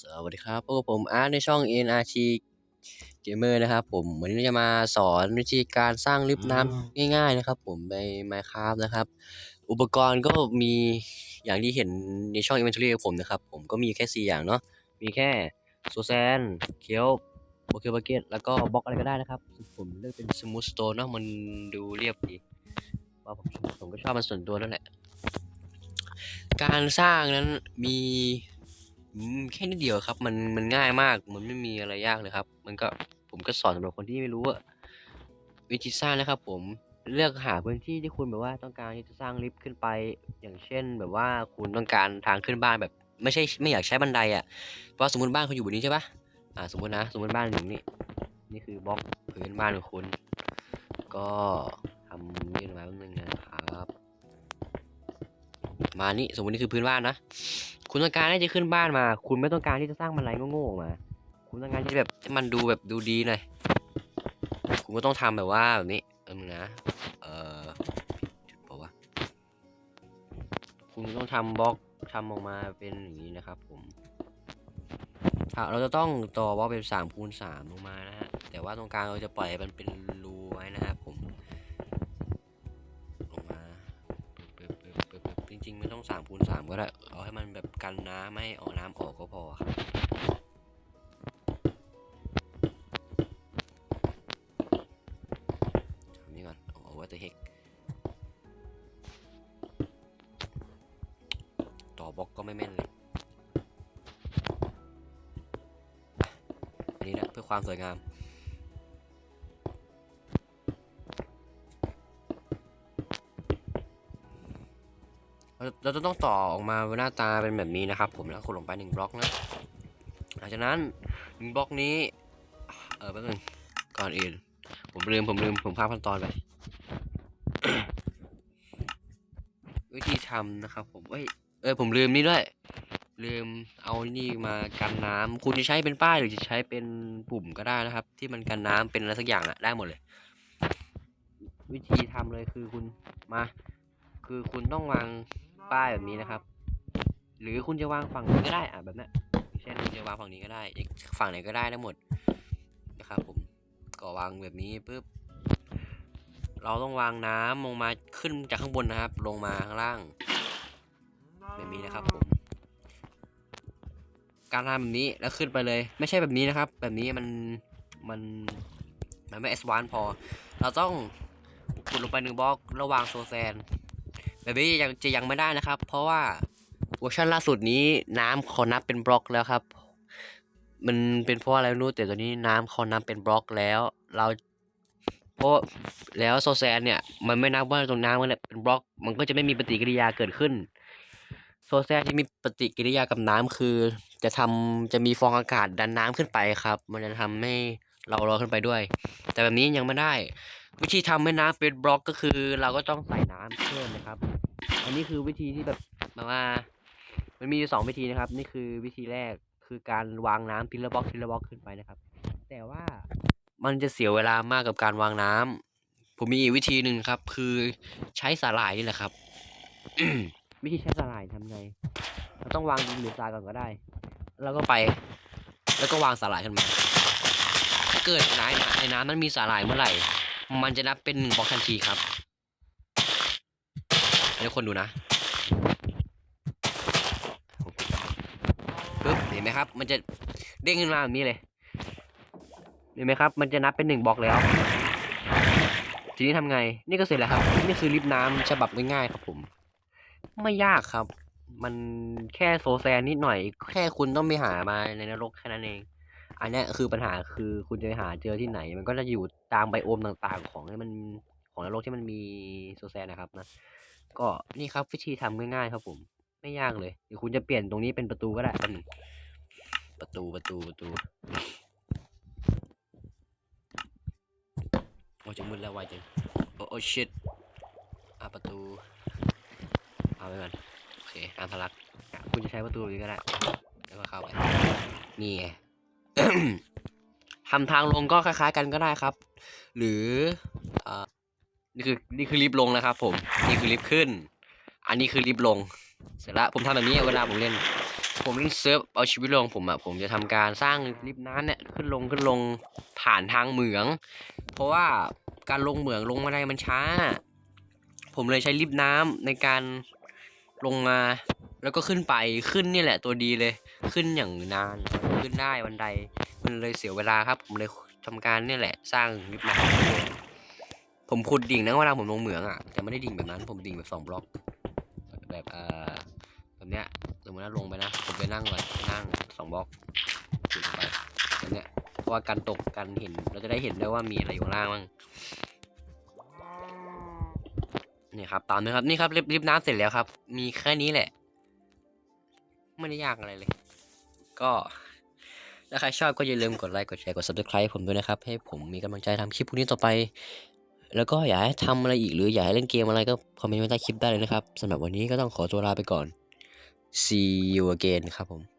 สวัสดีครับพบกับผมอาร์ตในช่อง NRT Gamer นะครับผมวันนี้เราจะมาสอนวิธีการสร้างลิฟต์น้ำง่าย ๆ นะครับ ผมใน Minecraft นะครับ อุปกรณ์ก็มีอย่างที่เห็นในช่อง Inventory ของผมนะครับ ผมก็มีแค่ 4 อย่างเนาะมีแค่โซแซนเคียวโบเกบักเก็ตแล้วก็บล็อกอะไรก็ได้นะครับ ผมเลือกเป็นสมูทสโตนเนาะมันดูเรียบดีว่าผมผมก็ชอบมันส่วนตัวนั่นแหละการสร้างนั้นมี อืมแค่นิดเดียวครับ มันมันง่ายมาก มันไม่มีอะไรยากเลยครับ มันก็ผมก็สอนสำหรับคนที่ไม่รู้อะวิธีสร้างนะครับ ผมเลือกหาพื้นที่ที่คุณแบบว่าต้องการที่จะสร้างลิฟต์ขึ้นไป อย่างเช่น แบบว่าคุณต้องการทางขึ้นบ้านแบบ ไม่ใช่ไม่อยากใช้บันไดอะเพราะสมมติบ้านคุณอยู่บนนี้ใช่ปะอ่า สมมตินะ สมมติบ้านอยู่นี่นี่คือบล็อกพื้นบ้านของคุณ ก็ทำนี่มาแป๊บนึงนะครับ มานี่สมมตินี่คือพื้นบ้านนะ คุณต้องการที่จะขึ้นบ้านมา คุณไม่ต้องการที่จะสร้างบันไดโง่ๆออกมา คุณต้องการที่แบบให้มันดูแบบดูดีหน่อย คุณก็ต้องทำแบบว่าแบบนี้เออนะ เออผิดเปล่าวะคุณต้องทำบล็อกทำออกมาเป็นอย่างนี้นะครับ ผมเราจะต้องต่อบล็อกเป็นสามคูณสามลงมานะฮะ แต่ว่าตรงกลางเราจะปล่อยมันเป็นรูไว้นะครับามคูณสามก็ได้ เอาให้มันแบบกันน้ำไม่ให้ออกน้ำออกก็พอครับทำนี้ก่อนโอ้ว่าแต่เฮกต่อบล็อกก็ไม่แม่นเลยอันนี้แหละเพื่อความสวยงาม เราจะต้องต่อออกมาหน้าตาเป็นแบบนี้นะครับ ผมแล้วขุดลงไปหนึ่งบล็อกนะหลังจากนั้นหนึ่งบล็อกนี้ เออแป๊บนึงก่อนอื่น ผมลืมผมลืมผมพลาดขั้นตอนไปวิธีทำนะครับ ผมเอ้ยเออผมลืมนี่ด้วย ลืมเอานี่มากันน้ำคุณจะใช้เป็นป้ายหรือจะใช้เป็นปุ่มก็ได้นะครับ ที่มันกันน้ำเป็นอะไรสักอย่างอะได้หมดเลย วิธีทำเลยคือคุณมา คือคุณต้องวาง ป้ายแบบนี้นะครับ หรือคุณจะวางฝั่งนี้ก็ได้อะแบบนี้เช่นคุณจะวางฝั่งนี้ก็ได้อีกฝั่งไหนก็ได้ได้หมดนะครับ ผมก็วางแบบนี้ปุ๊บเราต้องวางน้ำลงมาขึ้นจากข้างบนนะครับ ลงมาข้างล่าง แบบนี้นะครับผมการทำแบบนี้แล้วขึ้นไปเลย ไม่ใช่แบบนี้นะครับ แบบนี้มันมันมันไม่เอสวานพอ เราต้องขุดลงไปหนึ่งบล็อกระหว่างโซแซน แบบนี้ยังจะยังไม่ได้นะครับ เพราะว่าเวอร์ชันล่าสุดนี้น้ำเขานับเป็นบล็อกแล้วครับ มันเป็นเพราะอะไรไม่รู้แต่ตอนนี้น้ำเขานับเป็นบล็อกแล้ว เราเพราะแล้วโซแซนเนี่ยมันไม่นับว่าตรงน้ำมันเป็นบล็อก มันก็จะไม่มีปฏิกิริยาเกิดขึ้น โซแซนที่มีปฏิกิริยากับน้ำคือ จะทำจะมีฟองอากาศดันน้ำขึ้นไปครับ มันจะทำให้เราลอยขึ้นไปด้วย แต่แบบนี้ยังไม่ได้ วิธีทำให้น้ำเป็นบล็อกก็คือ เราก็ต้องใส่น้ำเพิ่มนะครับ อันนี้คือวิธีที่แบบแบบว่ามันมีอยู่สองวิธีนะครับ นี่คือวิธีแรกคือการวางน้ำทีละบล็อกทีละบล็อกขึ้นไปนะครับ แต่ว่ามันจะเสียเวลามากกับการวางน้ำผมมีอีกวิธีหนึ่งครับ คือใช้สาหร่ายนี่แหละครับวิธีใช้สาหร่ายทำไงเราต้องวางดินหรือทรายก่อนก็ได้ แล้วก็ไป แล้วก็วางสาหร่ายขึ้นมา ถ้าเกิดในในน้ำมันมีสาหร่ายเมื่อไหร่ มันจะนับเป็นหนึ่งบล็อกทันทีครับ ให้คนดูนะปึ๊บเห็นไหมครับ มันจะเด้งขึ้นมาแบบนี้เลยเห็นไหมครับ มันจะนับเป็นหนึ่งบล็อกแล้ว ทีนี้ทำไง นี่ก็เสร็จแล้วครับ นี่คือลิฟน้ำฉบับง่ายๆครับผม ไม่ยากครับ มันแค่โซแซนนิดหน่อย แค่คุณต้องไปหามาในนรกแค่นั้นเอง อันนี้คือปัญหาคือคุณจะหาเจอที่ไหน มันก็จะอยู่ตามไบโอมต่างๆ ของที่มันของนรกที่มันมีโซแซนนะครับนะ ก็นี่ครับวิธีทำง่ายๆครับผม ไม่ยากเลยเดี๋ยวคุณจะเปลี่ยนตรงนี้เป็นประตูก็ได้แป๊บนึงประตูประตูประตูโอ้จะมืดแล้วไวจังโอ้โอ้ชิตอะประตูเอาไว้ก่อนโอเคห้ามทะลักคุณจะใช้ประตูนี้ก็ได้แล้วก็เข้าไปนี่ไงทำทางลงก็คล้ายๆกันก็ได้ครับ หรือ นี่คือนี่คือลิฟต์ลงนะครับผมนี่คือลิฟต์ขึ้น อันนี้คือลิฟต์ลง เสร็จแล้วผมทำแบบนี้เวลาผมเล่น ผมเล่นเซิร์ฟเอาชีวิตรอดของผมอะผมจะทำการสร้างลิฟต์น้ำเนี่ยขึ้นลงขึ้นลงผ่านทางเหมือง เพราะว่าการลงเหมืองลงมาได้มันช้า ผมเลยใช้ลิฟต์น้ำในการลงมาแล้วก็ขึ้นไปขึ้นนี่แหละตัวดีเลย ขึ้นอย่างนานขึ้นได้วันใด มันเลยเสียเวลาครับ ผมเลยทำการนี่แหละ สร้างลิฟต์น้ำ ผมขุดดิ่งนะเวลาผมลงเหมืองอะแต่ไม่ได้ดิ่งแบบนั้น ผมดิ่งแบบสองบล็อก แบบเอ่อแบบเนี้ยสมมติว่าลงไปนะ ผมไปนั่งก่อนนั่งสองบล็อกขุดลงไปแบบเนี้ยเพราะว่าการตกการเห็นเราจะได้เห็นได้ว่ามีอะไรอยู่ข้างล่างบ้างนี่ครับตามนะครับนี่ครับลิฟต์ลิฟต์น้ำเสร็จแล้วครับ มีแค่นี้แหละ ไม่ได้ยากอะไรเลย ก็ถ้าใครชอบก็อย่าลืมกดไลค์กดแชร์กด subscribe ผมด้วยนะครับ ให้ผมมีกำลังใจทำคลิปพวกนี้ต่อไป แล้วก็อยากให้ทำอะไรอีกหรืออยากให้เล่นเกมอะไรก็คอมเมนต์ไว้ใต้คลิปได้เลยนะครับสำหรับวันนี้ก็ต้องขอตัวลาไปก่อน see you again ครับผม